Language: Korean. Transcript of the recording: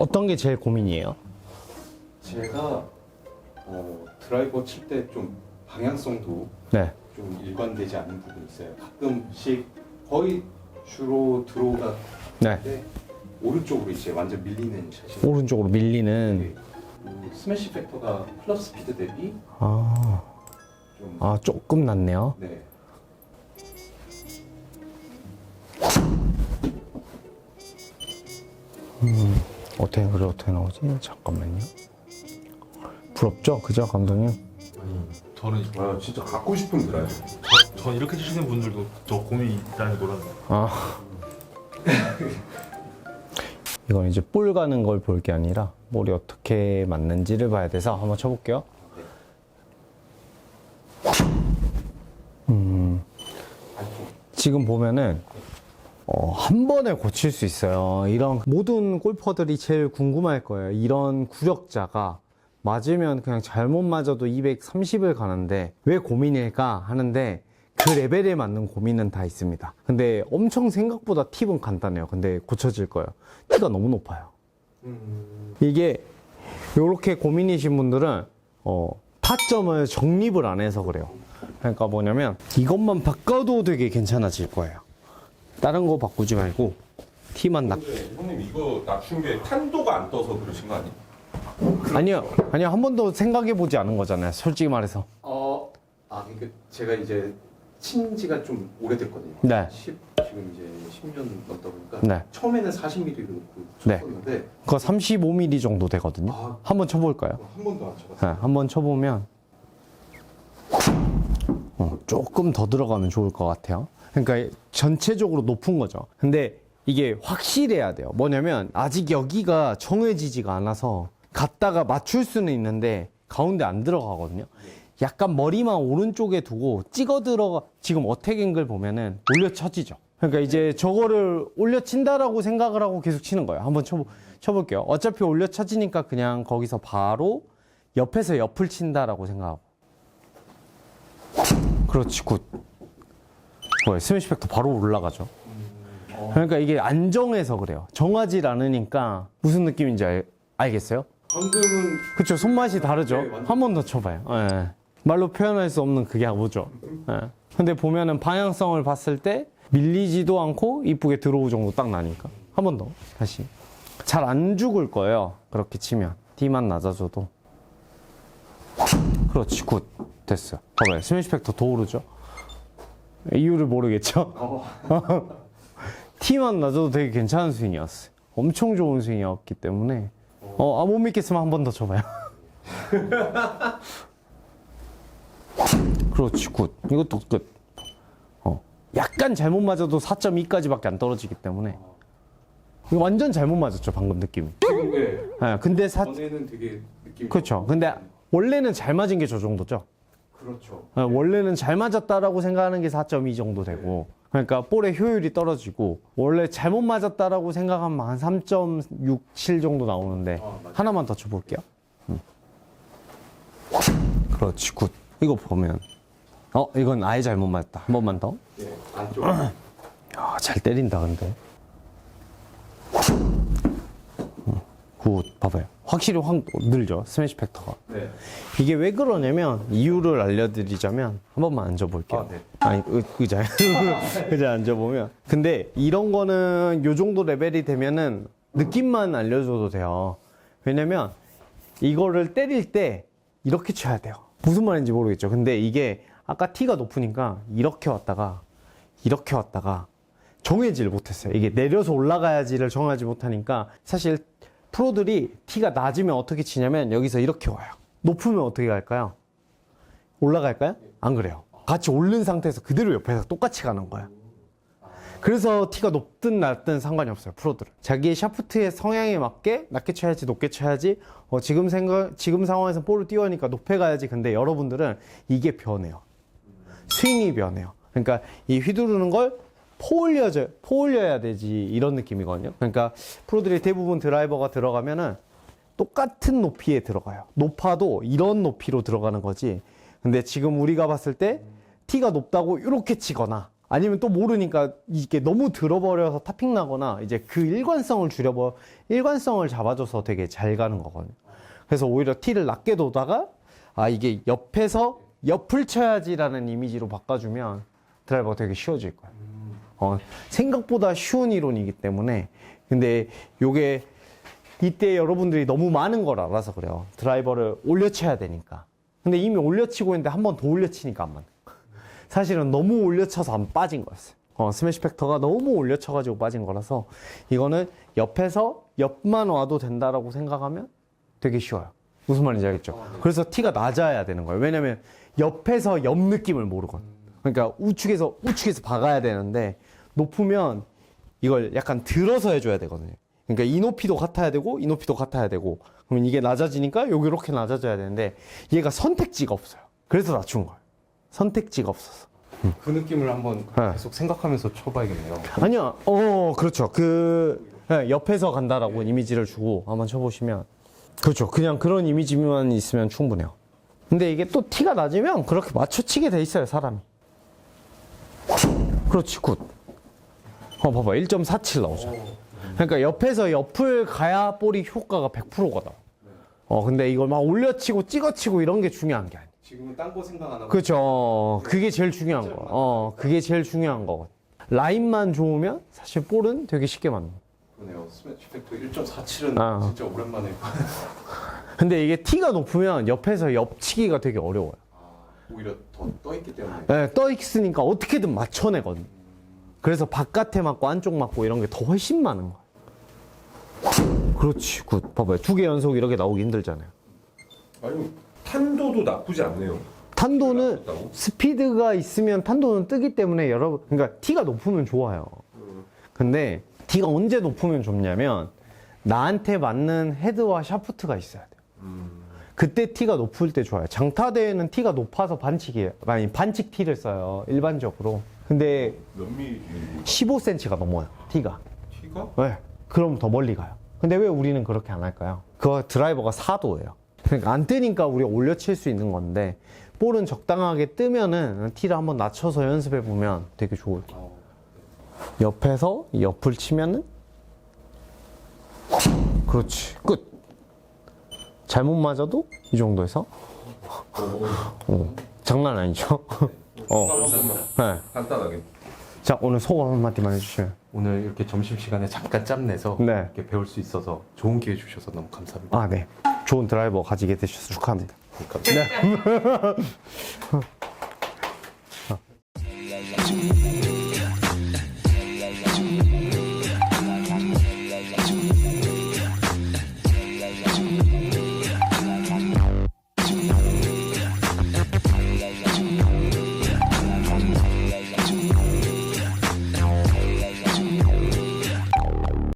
어떤 게 제일 고민이에요? 제가 어, 드라이버 칠 때 좀 방향성도 네. 좀 일관되지 않는 부분이 있어요. 가끔씩 거의 주로 들어오가 네. 때 오른쪽으로 이제 완전 밀리는 샷이 오른쪽으로 밀리는. 네. 그 스매시 팩터가 클럽 스피드 대비 아, 좀 아 조금 낮네요. 네. 어떻게 그래 어떻게 나오지? 잠깐만요. 부럽죠, 그죠, 감독님? 아니 저는 아 진짜 갖고 싶은 드라이버. 저, 전 이렇게 치시는 분들도 저 고민이 있다는 게 몰랐네요. 아. 이건 이제 볼 가는 걸 볼 게 아니라 볼이 어떻게 맞는지를 봐야 돼서 한번 쳐볼게요. 음, 지금 보면은 어, 한 번에 고칠 수 있어요. 이런 모든 골퍼들이 제일 궁금할 거예요. 이런 구력자가 맞으면 그냥 잘못 맞아도 230을 가는데 왜 고민일까 하는데 그 레벨에 맞는 고민은 다 있습니다. 근데 엄청 생각보다 팁은 간단해요. 근데 고쳐질 거예요. 티가 너무 높아요. 이게 이렇게 고민이신 분들은 어, 타점을 정립을 안 해서 그래요. 그러니까 뭐냐면 이것만 바꿔도 되게 괜찮아질 거예요. 다른 거 바꾸지 말고 티만 나. 근데 형님 이거 낮춘 게 탄도가 안 떠서 그러신 거 아니에요? 아니요, 아니요 한 번도 생각해 보지 않은 거잖아요. 솔직히 말해서. 어, 아, 그러니까 제가 이제 친 지가 좀 오래됐거든요. 네. 10, 지금 이제 10년 넘다 보니까 네. 처음에는 40mm를 놓고 네. 쳤었는데 그거 35mm 정도 되거든요. 아. 한번 쳐볼까요? 한 번도 안 쳐봤어요. 네, 한번 쳐보면 어, 조금 더 들어가면 좋을 것 같아요. 그러니까 전체적으로 높은 거죠. 근데 이게 확실해야 돼요. 뭐냐면 아직 여기가 정해지지가 않아서 갔다가 맞출 수는 있는데 가운데 안 들어가거든요. 약간 머리만 오른쪽에 두고 찍어 들어가 지금 어택 앵글 보면은 올려 쳐지죠. 그러니까 이제 저거를 올려 친다라고 생각을 하고 계속 치는 거예요. 한번 쳐 쳐볼게요. 어차피 올려 쳐지니까 그냥 거기서 바로 옆에서 옆을 친다라고 생각하고. 그렇지, 굿. 뭐야, 스매시 팩터 바로 올라가죠. 그러니까 이게 안정해서 그래요. 정하지 않으니까 무슨 느낌인지 알, 알겠어요? 방금은 그쵸, 손맛이 다르죠? 네, 완전- 한번 더 쳐봐요. 예. 말로 표현할 수 없는 그게 뭐죠? 예. 근데 보면은 방향성을 봤을 때 밀리지도 않고 이쁘게 들어오 정도 딱 나니까. 한 번 더, 다시. 잘 안 죽을 거예요. 그렇게 치면. D만 낮아져도. 그렇지, 굿. 됐어요. 봐봐요. 스매시 팩터 더 오르죠? 이유를 모르겠죠? 어, T만 낮아도 되게 괜찮은 스윙이었어요. 엄청 좋은 스윙이었기 때문에. 어, 아, 못 믿겠으면 한 번 더 쳐봐요. 그렇지, 굿. 이것도 끝. 어. 약간 잘못 맞아도 4.2까지밖에 안 떨어지기 때문에. 이거 완전 잘못 맞았죠, 방금 느낌이. 네. 예, 근데 사, 전에는 되게 느낌이 그렇죠. 근데 원래는 잘 맞은 게 저 정도죠. 그렇죠. 어, 원래는 잘 맞았다라고 생각하는 게 4.2 정도 되고 그러니까 볼의 효율이 떨어지고 원래 잘못 맞았다라고 생각하면 한 3.67 정도 나오는데 아, 맞아요. 하나만 더 쳐볼게요. 음. 그렇지 굿. 이거 보면 어 이건 아예 잘못 맞았다. 한 번만 더. 네, 안쪽. 야, 잘 때린다 근데. 음, 굿 봐봐요. 확실히 확 늘죠 스매시 팩터가. 네. 이게 왜 그러냐면 이유를 알려드리자면 한 번만 앉아볼게요. 아, 네. 아니 의, 의자에 의자 앉아보면 근데 이런 거는 요 정도 레벨이 되면은 느낌만 알려줘도 돼요. 왜냐면 이거를 때릴 때 이렇게 쳐야 돼요. 무슨 말인지 모르겠죠. 근데 이게 아까 T가 높으니까 이렇게 왔다가 이렇게 왔다가 정해지를 못했어요. 이게 내려서 올라가야지를 정하지 못하니까 사실 프로들이 T가 낮으면 어떻게 치냐면 여기서 이렇게 와요. 높으면 어떻게 갈까요? 올라갈까요? 안 그래요. 같이 오른 상태에서 그대로 옆에서 똑같이 가는 거예요. 그래서 티가 높든 낮든 상관이 없어요, 프로들은. 자기의 샤프트의 성향에 맞게 낮게 쳐야지, 높게 쳐야지, 어, 지금 생각, 지금 상황에서 볼을 띄워니까 높게 가야지. 근데 여러분들은 이게 변해요. 스윙이 변해요. 그러니까 이 휘두르는 걸 포올려져, 포올려야 되지. 이런 느낌이거든요. 그러니까 프로들이 대부분 드라이버가 들어가면은 똑같은 높이에 들어가요. 높아도 이런 높이로 들어가는 거지. 근데 지금 우리가 봤을 때 티가 높다고 이렇게 치거나 아니면 또 모르니까 이게 너무 들어버려서 탑핑 나거나 이제 그 일관성을 줄여버 일관성을 잡아줘서 되게 잘 가는 거거든요. 그래서 오히려 티를 낮게 둬다가 아 이게 옆에서 옆을 쳐야지라는 이미지로 바꿔주면 드라이버가 되게 쉬워질 거예요. 어, 생각보다 쉬운 이론이기 때문에 근데 요게 이때 여러분들이 너무 많은 걸 알아서 그래요. 드라이버를 올려쳐야 되니까. 근데 이미 올려치고 있는데 한 번 더 올려치니까 안 맞는 거예요. 사실은 너무 올려쳐서 안 빠진 거였어요. 어, 스매시 팩터가 너무 올려쳐가지고 빠진 거라서 이거는 옆에서 옆만 와도 된다라고 생각하면 되게 쉬워요. 무슨 말인지 알겠죠? 그래서 티가 낮아야 되는 거예요. 왜냐면 옆에서 옆 느낌을 모르거든. 그러니까 우측에서 우측에서 박아야 되는데 높으면 이걸 약간 들어서 해줘야 되거든요. 그러니까 이 높이도 같아야 되고 이 높이도 같아야 되고 그러면 이게 낮아지니까 여기 이렇게 낮아져야 되는데 얘가 선택지가 없어요. 그래서 낮춘 거예요. 선택지가 없어서. 그 느낌을 한번 네. 계속 생각하면서 쳐봐야겠네요. 아니요, 어, 그렇죠. 그, 네, 옆에서 간다라고 이미지를 주고 한번 쳐보시면. 그렇죠. 그냥 그런 이미지만 있으면 충분해요. 근데 이게 또 티가 낮으면 그렇게 맞춰치게 돼 있어요, 사람이. 그렇지, 굿. 어, 봐봐. 1.47 나오죠. 그러니까 옆에서 옆을 가야 볼이 효과가 100%거든. 어, 근데 이걸 막 올려치고 찍어치고 이런 게 중요한 게 아니야. 지금은 딴 거 생각 안 하고 그렇죠. 그게 제일 중요한 거. 어, 그게 제일 중요한 거거든. 라인만 좋으면 사실 볼은 되게 쉽게 맞는. 거야. 그러네요. 스매치 팩터 1.47은 아. 진짜 오랜만에 근데 이게 티가 높으면 옆에서 옆치기가 되게 어려워요. 오히려 더 떠 있기 때문에 네, 떠 있으니까 어떻게든 맞춰내거든. 그래서 바깥에 맞고 안쪽 맞고 이런 게 더 훨씬 많은 거야. 그렇지, 굿. 봐봐요. 두 개 연속 이렇게 나오기 힘들잖아요. 아니 탄도도 나쁘지 않네요. 탄도는 나쁘다고? 스피드가 있으면 탄도는 뜨기 때문에 여러분, 그러니까 티가 높으면 좋아요. 근데 티가 언제 높으면 좋냐면 나한테 맞는 헤드와 샤프트가 있어야 돼요. 그때 티가 높을 때 좋아요. 장타대에는 티가 높아서 반칙이에요. 아니, 반칙 티를 써요. 일반적으로. 근데 몇 미리 15cm가 넘어요. 티가. 티가? 왜? 그럼 더 멀리 가요. 근데 왜 우리는 그렇게 안 할까요? 그 드라이버가 4도예요. 그러니까 안 뜨니까 우리가 올려칠 수 있는 건데 볼은 적당하게 뜨면은 티를 한번 낮춰서 연습해 보면 되게 좋을 거예요. 옆에서 옆을 치면은 그렇지 끝. 잘못 맞아도 이 정도에서 어, 장난 아니죠? 어. 네. 간단하게. 자 오늘 소감 한마디만 해주시면. 오늘 이렇게 점심 시간에 잠깐 짬내서 네. 이렇게 배울 수 있어서 좋은 기회 주셔서 너무 감사합니다. 아 네. 좋은 드라이버 가지게 되셔서 축하합니다. 감사합니다.